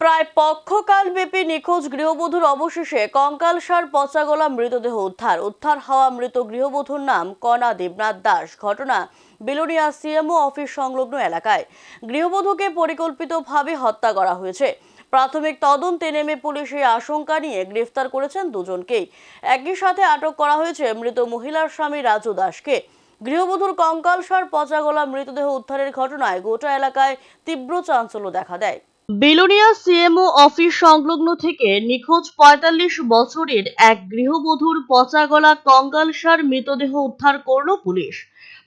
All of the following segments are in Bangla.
প্রায় পক্ষকালব্যাপী নিখোঁজ গৃহবধূর অবশেষে কঙ্কালসার পচাগলা মৃতদেহ উদ্ধার। উদ্ধার হওয়া মৃত গৃহবধূর নাম কণা দেবনাথ দাস। ঘটনা বিলোনিয়া সিএমও অফিস সংলগ্ন এলাকায়। গৃহবধূকে পরিকল্পিতভাবে হত্যা করা হয়েছে। প্রাথমিক তদন্তে নেমে পুলিশ এই আশঙ্কা নিয়ে গ্রেফতার করেছেন দুজনকেই। একই সাথে আটক করা হয়েছে মৃত মহিলার স্বামী রাজু দাসকে। গৃহবধূর কঙ্কালসার পচাগলা মৃতদেহ উদ্ধারের ঘটনায় গোটা এলাকায় তীব্র চাঞ্চল্য দেখা দেয়। বেলোনিয়া সিএমও অফিস সংলগ্ন থেকে নিখোঁজ পঁয়তাল্লিশ বছরের এক গৃহবধূর পচা পচাগলা কঙ্কালসার মৃতদেহ উদ্ধার করল পুলিশ।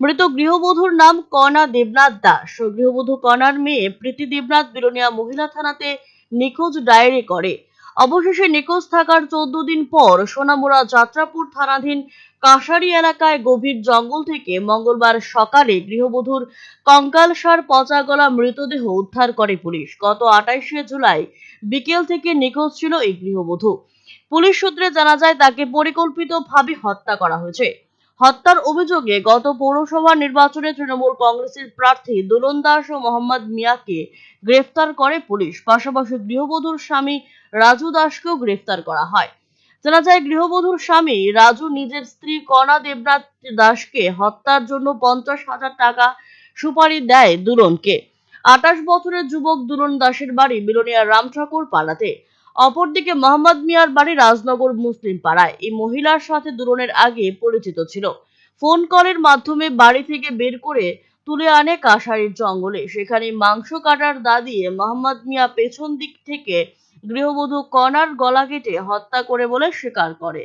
মৃত গৃহবধূর নাম কণা দেবনাথ দাস। গৃহবধূ কণার মেয়ে প্রীতি দেবনাথ বিলোনিয়া মহিলা থানাতে নিখোঁজ ডায়েরি করে। অবশেষে নিখোঁজ থাকার চোদ্দ দিন পর সোনামুড়া যাত্রাপুর থানাধীন কাশারি এলাকায় গভীর জঙ্গল থেকে মঙ্গলবার সকালে গৃহবধূর কঙ্কালসার পচাগলা মৃতদেহ উদ্ধার করে পুলিশ। গত আঠাইশে জুলাই বিকেল থেকে নিখোঁজ ছিল এই গৃহবধূ। পুলিশ সূত্রে জানা যায়, তাকে পরিকল্পিতভাবে হত্যা করা হয়েছে। হত্যার অভিযোগে গত পৌরসভা নির্বাচনে তৃণমূল কংগ্রেসের প্রার্থী দোলন দাস ও মোহাম্মদ মিয়াকে গ্রেফতার করে পুলিশ। পাশাপাশি গৃহবধূর স্বামী রাজু দাসকেও গ্রেফতার করা হয়। জানা যায়, গৃহবধূর স্বামী রাজু নিজের স্ত্রী কণা দেবনাথ দাসকে হত্যার জন্য পঞ্চাশ হাজার টাকা সুপারি দেয় দুলনকে। আঠাশ বছরের যুবক দুলন দাসের বাড়ি বিলোনিয়া রামঠাকুর পাড়াতে। অপরদিকে মোহাম্মদ মিয়ার বাড়ি রাজনগর মুসলিম পাড়ায়। এই মহিলার সাথে দুলনের আগে পরিচিত ছিল। ফোন কলের মাধ্যমে বাড়ি থেকে বের করে তুলে আনে কাশারির জঙ্গলে। সেখানে মাংস কাটার দা দিয়ে মোহাম্মদ মিয়া পেছন দিক থেকে গৃহবধূ কণার গলা কেটে হত্যা করে বলে স্বীকার করে।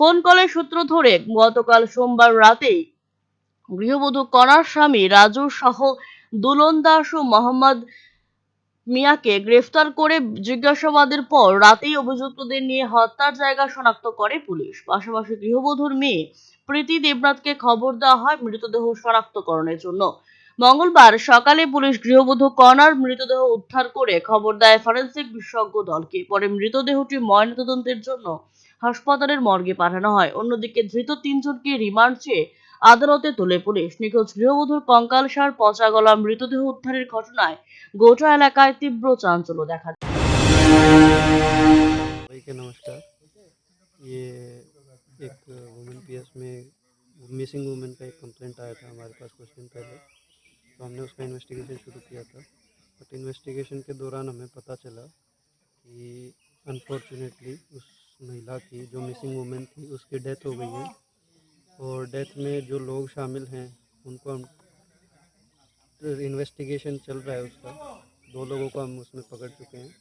ফোন কলের সূত্র ধরে গতকাল সোমবার রাতেই গৃহবধূ কণার স্বামী রাজু সহ দুলন দাস ও মোহাম্মদ মিয়াকে গ্রেফতার করে জিজ্ঞাসাবাদের পর রাতেই অভিযুক্তদের নিয়ে হত্যার জায়গা শনাক্ত করে পুলিশ। পাশাপাশি গৃহবধূর মেয়ে প্রীতি দেবনাথকে খবর দেওয়া হয় মৃতদেহ শনাক্তকরণের জন্য। মঙ্গলবার সকালে পুলিশ গৃহবধূ কণার মৃতদেহ উদ্ধার করে খবর দেয় ফরেনসিক বিশেষজ্ঞ দলকে। পরে মৃতদেহটি ময়নাতদন্তের জন্য হাসপাতালের মর্গে পাঠানো হয়। অন্যদিকে ধৃত তিনজনকে রিমান্ড চেয়ে আদালতে তোলে পুলিশ নিখোঁজ গৃহবধূর কঙ্কালসার পচা গলা মৃতদেহ উদ্ধারের ঘটনায় গোটা এলাকায় তীব্র চাঞ্চল্য দেখা দেয়। भाई के नमस्कार ये एक वुमेन पीएस में मिसिंग वुमेन का एक कंप्लेंट आया था हमारे पास कुछ दिन पहले तो हमने उसका इन्वेस्टिगेशन शुरू किया था बट इन्वेस्टिगेशन के दौरान हमें पता चला कि अनफॉर्चुनेटली उस महिला की जो मिसिंग वुमेन थी उसकी डेथ हो गई है और डेथ में जो लोग शामिल हैं, उनको हम इन्वेस्टिगेशन चल रहा है उसका। दो लोगों को हम उसमें पकड़ चुके हैं।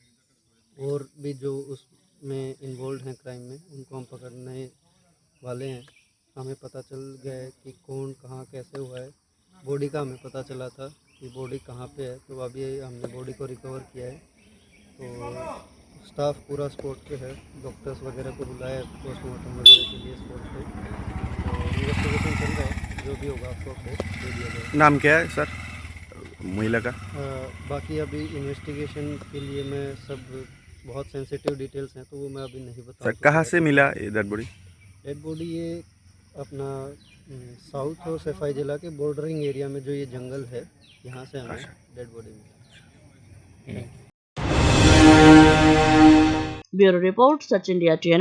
और भी जो उसमें इन्वॉल्व हैं क्राइम में, उनको हम पकड़ने वाले हैं। हमें पता चल गया है कि कौन, कहाँ, कैसे हुआ है। बॉडी का हमें पता चला था कि बॉडी कहाँ पे है। तो अभी हमने बॉडी को रिकवर किया है। तो स्टाफ पूरा स्पोर्ट पे है। डॉक्टर्स वगैरह को बुलाया पोस्टमार्टम वगैरह के लिए स्पोर्ट पे तो इन्वेस्टिगेशन चल रहा है जो भी होगा आपको दे नाम क्या है सर? महिला का। बाकी अभी इन्वेस्टिगेशन के लिए मैं सब बहुत सेंसिटिव डिटेल्स हैं तो वो मैं अभी नहीं बता सर कहाँ से मिला ये डेड बॉडी डेड बॉडी ये अपना साउथ और सफ़ाई जिला के बॉर्डरिंग एरिया में जो ये जंगल है यहाँ से हमें अच्छा। डेड बॉडी मिला। अच्छा। हम्म। ब्यूरो रिपोर्ट सच इंडिया टी